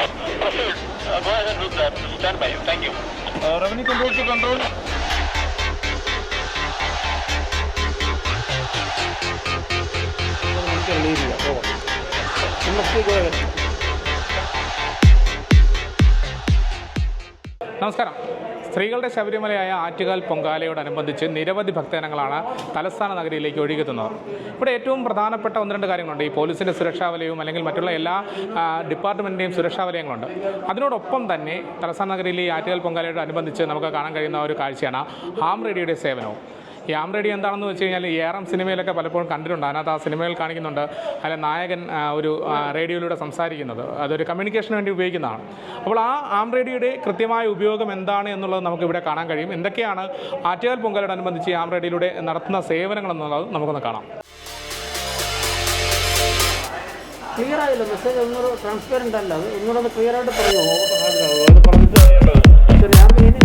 Uh. Uh, ചെയ്യാം പോകാം നമുക്ക് പോകാം നമസ്കാരം സ്ത്രീകളുടെ ശബരിമലയായ ആറ്റുകാൽ പൊങ്കാലയോടനുബന്ധിച്ച് നിരവധി ഭക്തജനങ്ങളാണ് തലസ്ഥാന നഗരിയിലേക്ക് ഒഴുകിയെത്തുന്നത്. ഇവിടെ ഏറ്റവും പ്രധാനപ്പെട്ട ഒന്ന് രണ്ട് കാര്യങ്ങളുണ്ട്. ഈ പോലീസിന്റെ സുരക്ഷാ വലയവും അല്ലെങ്കിൽ മറ്റുള്ള എല്ലാ ഡിപ്പാർട്ട്മെന്റിന്റെയും സുരക്ഷാ വലയങ്ങളുണ്ട്. അതിനോടൊപ്പം തന്നെ തലസ്ഥാന നഗരിയിലെ ഈ ആറ്റുകാൽ പൊങ്കാലയോടനുബന്ധിച്ച് നമുക്ക് കാണാൻ കഴിയുന്ന ഒരു കാഴ്ചയാണ് ഹാം റേഡിയോയുടെ സേവനവും. ഈ ആം റേഡിയോ എന്താണെന്ന് വെച്ച് കഴിഞ്ഞാൽ ഏറം സിനിമയിലൊക്കെ പലപ്പോഴും കണ്ടിട്ടുണ്ട്. അതിനകത്ത് ആ സിനിമയിൽ കാണിക്കുന്നുണ്ട് അതിലെ നായകൻ ഒരു റേഡിയോയിലൂടെ സംസാരിക്കുന്നത്. അതൊരു കമ്മ്യൂണിക്കേഷന് വേണ്ടി ഉപയോഗിക്കുന്നതാണ്. അപ്പോൾ ആ ആം റേഡിയോയുടെ കൃത്യമായ ഉപയോഗം എന്താണ് എന്നുള്ളത് നമുക്ക് ഇവിടെ കാണാൻ കഴിയും. എന്തൊക്കെയാണ് ആറ്റുകാൽ പൊങ്കലോടനുബന്ധിച്ച് ആം റേഡിയോയിലൂടെ നടത്തുന്ന സേവനങ്ങൾ എന്നുള്ളത് നമുക്കൊന്ന് കാണാം. ക്ലിയർ ആയില്ല. മെസ്സേജ് ഒന്നുകൂടെ ട്രാൻസ്പെറന്റ് അല്ല. അത് ഒന്നുകൂടെ ഒന്ന് ക്ലിയർ ആയിട്ട് പറഞ്ഞു ഞാൻ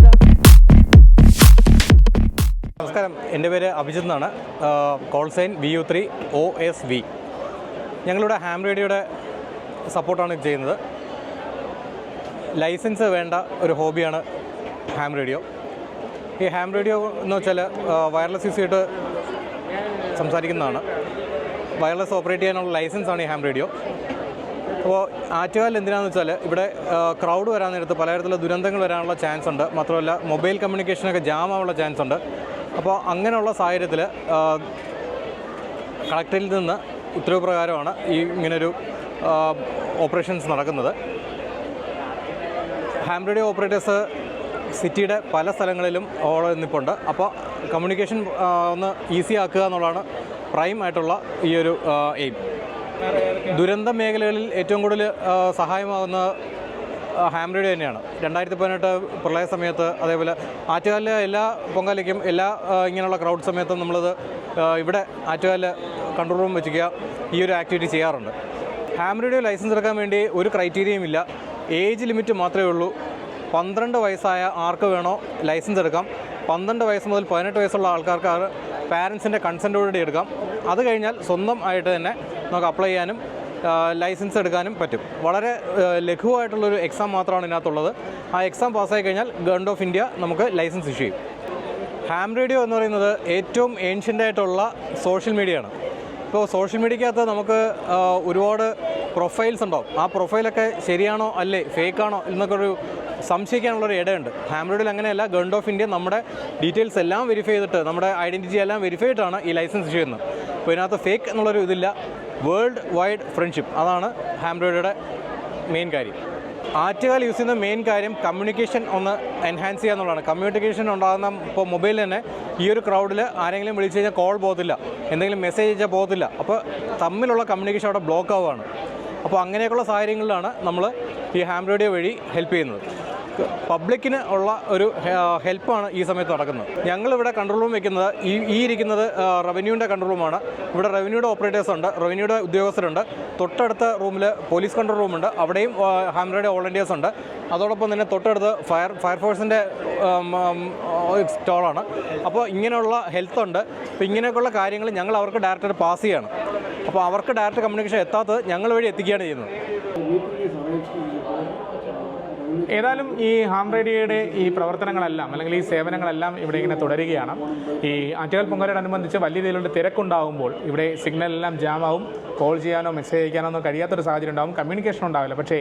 നമസ്കാരം. എന്റെ പേര് അഭിജിത് എന്നാണ്. Call sign V U three O S V ഞങ്ങളിവിടെ ഹാം റേഡിയോയുടെ സപ്പോർട്ടാണ് ചെയ്യുന്നത്. ലൈസൻസ് വേണ്ട ഒരു ഹോബിയാണ് ഹാം റേഡിയോ ഈ ഹാം റേഡിയോ എന്ന് വെച്ചാൽ വയർലെസ് യൂസ് ചെയ്തിട്ട് സംസാരിക്കുന്നതാണ്. വയർലെസ് ഓപ്പറേറ്റ് ചെയ്യാനുള്ള ലൈസൻസാണ് ഈ ഹാം റേഡിയോ അപ്പോൾ ആറ്റുകാൽ എന്തിനാണെന്ന് വെച്ചാൽ ഇവിടെ ക്രൗഡ് വരാൻ നേരത്ത് പലതരത്തിലുള്ള ദുരന്തങ്ങൾ വരാനുള്ള ചാൻസ് ഉണ്ട്. മാത്രമല്ല മൊബൈൽ കമ്മ്യൂണിക്കേഷനൊക്കെ ജാം ആവാനുള്ള ചാൻസ് ഉണ്ട്. അപ്പോൾ അങ്ങനെയുള്ള സാഹചര്യത്തിൽ കളക്ടറിൽ നിന്ന് ഉത്തരവ് പ്രകാരമാണ് ഈ ഇങ്ങനൊരു ഓപ്പറേഷൻസ് നടക്കുന്നത്. ഹാം റേഡിയോ ഓപ്പറേറ്റേഴ്സ് സിറ്റിയുടെ പല സ്ഥലങ്ങളിലും ഓളം നിൽപ്പുണ്ട്. അപ്പോൾ കമ്മ്യൂണിക്കേഷൻ ഒന്ന് ഈസി ആക്കുക എന്നുള്ളതാണ് പ്രൈം ആയിട്ടുള്ള ഈ ഒരു എയിം. ദുരന്ത മേഖലകളിൽ ഏറ്റവും കൂടുതൽ സഹായമാകുന്ന ആ, ഹാം റേഡിയോ തന്നെയാണ്. രണ്ടായിരത്തി പതിനെട്ട് പ്രളയ സമയത്ത് അതേപോലെ ആറ്റുകാലിലെ എല്ലാ പൊങ്കാലയ്ക്കും എല്ലാ ഇങ്ങനെയുള്ള ക്രൗഡ് സമയത്തും നമ്മളത് ഇവിടെ ആറ്റുകാലിൽ കൺട്രോൾ റൂം വെച്ചിരിക്കുക ഈ ഒരു ആക്ടിവിറ്റി ചെയ്യാറുണ്ട്. ഹാം ലൈസൻസ് എടുക്കാൻ വേണ്ടി ഒരു ക്രൈറ്റീരിയയും ഇല്ല. ഏജ് ലിമിറ്റ് മാത്രമേ ഉള്ളൂ. പന്ത്രണ്ട് വയസ്സായ ആർക്ക് വേണോ ലൈസൻസ് എടുക്കാം. പന്ത്രണ്ട് വയസ്സ് മുതൽ പതിനെട്ട് വയസ്സുള്ള ആൾക്കാർക്ക് പാരൻസിന്റെ കൺസെന്റോടുകൂടി എടുക്കാം. അത് കഴിഞ്ഞാൽ സ്വന്തം ആയിട്ട് തന്നെ നമുക്ക് അപ്ലൈ ചെയ്യാനും ലൈസൻസ് എടുക്കാനും പറ്റും. വളരെ ലഘുവായിട്ടുള്ളൊരു എക്സാം മാത്രമാണ് ഇതിനകത്തുള്ളത്. ആ എക്സാം പാസ്സായി കഴിഞ്ഞാൽ ഗവൺമെന്റ് ഓഫ് ഇന്ത്യ നമുക്ക് ലൈസൻസ് ഇഷ്യൂ ചെയ്യും. ഹാം റേഡിയോ എന്ന് പറയുന്നത് ഏറ്റവും ഏൻഷ്യന്റ് ആയിട്ടുള്ള സോഷ്യൽ മീഡിയയാണ് ഇപ്പോൾ സോഷ്യൽ മീഡിയക്കകത്ത് നമുക്ക് ഒരുപാട് പ്രൊഫൈൽസ് ഉണ്ടാവും. ആ പ്രൊഫൈലൊക്കെ ശരിയാണോ അല്ലേ ഫേക്കാണോ എന്നൊക്കെ ഒരു സംശയിക്കാനുള്ളൊരു ഇടയുണ്ട് ഹാം റേഡിയോയിൽ അങ്ങനെയല്ല ഗവൺമെന്റ് ഓഫ് ഇന്ത്യ നമ്മുടെ ഡീറ്റെയിൽസ് എല്ലാം വെരിഫൈ ചെയ്തിട്ട് നമ്മുടെ ഐഡന്റിറ്റി എല്ലാം വെരിഫൈ ചെയ്തിട്ടാണ് ഈ ലൈസൻസ് ഇഷ്യൂ ചെയ്യുന്നത്. അപ്പോൾ ഇതിനകത്ത് ഫേക്ക് എന്നുള്ളൊരു ഇതില്ല. World wide friendship. അതാണ് ഹാംബ്രോയിഡിയുടെ മെയിൻ കാര്യം. ആറ്റുകാൽ യൂസ് ചെയ്യുന്ന മെയിൻ കാര്യം കമ്മ്യൂണിക്കേഷൻ ഒന്ന് എൻഹാൻസ് ചെയ്യുക എന്നുള്ളതാണ്. കമ്മ്യൂണിക്കേഷൻ ഉണ്ടാകുന്ന ഇപ്പോൾ മൊബൈലിൽ തന്നെ ഈ ഒരു ക്രൗഡിൽ ആരെങ്കിലും വിളിച്ചു കഴിഞ്ഞാൽ കോൾ പോകത്തില്ല. എന്തെങ്കിലും മെസ്സേജ് അയച്ചാൽ പോകത്തില്ല. അപ്പോൾ തമ്മിലുള്ള കമ്മ്യൂണിക്കേഷൻ അവിടെ ബ്ലോക്ക് ആവുകയാണ്. അപ്പോൾ അങ്ങനെയൊക്കെയുള്ള സാഹചര്യങ്ങളിലാണ് നമ്മൾ ഈ ഹാം റേഡിയോ വഴി ഹെൽപ്പ് ചെയ്യുന്നത്. പബ്ലിക്കിന് ഉള്ള ഒരു ഹെൽപ്പാണ് ഈ സമയത്ത് നടക്കുന്നത്. ഞങ്ങളിവിടെ കൺട്രോൾ റൂം വെക്കുന്നത് ഈ ഈ ഇരിക്കുന്നത് റവന്യൂവിന്റെ കൺട്രോൾ റൂമാണ് ഇവിടെ റവന്യൂയുടെ ഓപ്പറേറ്റേഴ്സ് ഉണ്ട് റവന്യൂയുടെ ഉദ്യോഗസ്ഥരുണ്ട്. തൊട്ടടുത്ത റൂമിൽ പോലീസ് കൺട്രോൾ റൂമുണ്ട് അവിടെയും ഹാമറയുടെ വോളണ്ടിയേഴ്സ് ഉണ്ട്. അതോടൊപ്പം തന്നെ തൊട്ടടുത്ത് ഫയർ ഫയർഫോഴ്സിന്റെ സ്റ്റോളാണ് അപ്പോൾ ഇങ്ങനെയുള്ള ഹെൽത്ത് ഉണ്ട്. അപ്പോൾ ഇങ്ങനെയൊക്കെയുള്ള കാര്യങ്ങൾ ഞങ്ങൾ അവർക്ക് ഡയറക്റ്റ് പാസ് ചെയ്യാണ്. അപ്പോൾ അവർക്ക് ഡയറക്റ്റ് കമ്മ്യൂണിക്കേഷൻ എത്താത്തത് ഞങ്ങൾ വഴി എത്തിക്കുകയാണ് ചെയ്യുന്നത്. ഏതായാലും ഈ ഹാം റേഡിയോയുടെ ഈ പ്രവർത്തനങ്ങളെല്ലാം അല്ലെങ്കിൽ ഈ സേവനങ്ങളെല്ലാം ഇവിടെ ഇങ്ങനെ തുടരുകയാണ്. ഈ ആറ്റുകാൽ പൊങ്കാലയോടനുബന്ധിച്ച് വലിയ രീതിയിലുള്ള തിരക്കുണ്ടാകുമ്പോൾ ഇവിടെ സിഗ്നലെല്ലാം ജാമാവും. കോൾ ചെയ്യാനോ മെസ്സേജ് അയക്കാനോ ഒന്നും കഴിയാത്തൊരു സാഹചര്യം ഉണ്ടാകും കമ്മ്യൂണിക്കേഷൻ ഉണ്ടാവില്ല. പക്ഷേ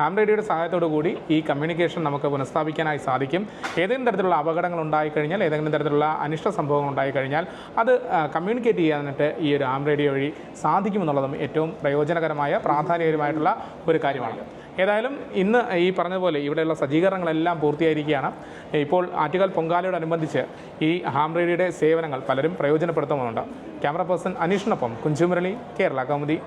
ഹാം റേഡിയോയുടെ സഹായത്തോടു കൂടി ഈ കമ്മ്യൂണിക്കേഷൻ നമുക്ക് പുനഃസ്ഥാപിക്കാനായി സാധിക്കും. ഏതെങ്കിലും തരത്തിലുള്ള അപകടങ്ങൾ ഉണ്ടായിക്കഴിഞ്ഞാൽ ഏതെങ്കിലും തരത്തിലുള്ള അനിഷ്ട സംഭവങ്ങൾ ഉണ്ടായിക്കഴിഞ്ഞാൽ അത് കമ്മ്യൂണിക്കേറ്റ് ചെയ്യാനായിട്ട് ഈ ഒരു ഹാം റേഡിയോ വഴി സാധിക്കുമെന്നുള്ളതും ഏറ്റവും പ്രയോജനകരമായ പ്രാധാന്യകരമായിട്ടുള്ള ഒരു കാര്യമാണ്. ഏതായാലും ഇന്ന് ഈ പറഞ്ഞതുപോലെ ഇവിടെയുള്ള സജ്ജീകരണങ്ങളെല്ലാം പൂർത്തിയായിരിക്കുകയാണ്. ഇപ്പോൾ ആറ്റുകാൽ പൊങ്കാലയോടനുബന്ധിച്ച് ഈ ഹാം റേഡിയോയുടെ സേവനങ്ങൾ പലരും പ്രയോജനപ്പെടുത്തുന്നുണ്ട് ക്യാമറ പേഴ്സൺ അനീഷിനൊപ്പം കുഞ്ചുമുരളി കേരള കൗമുദി.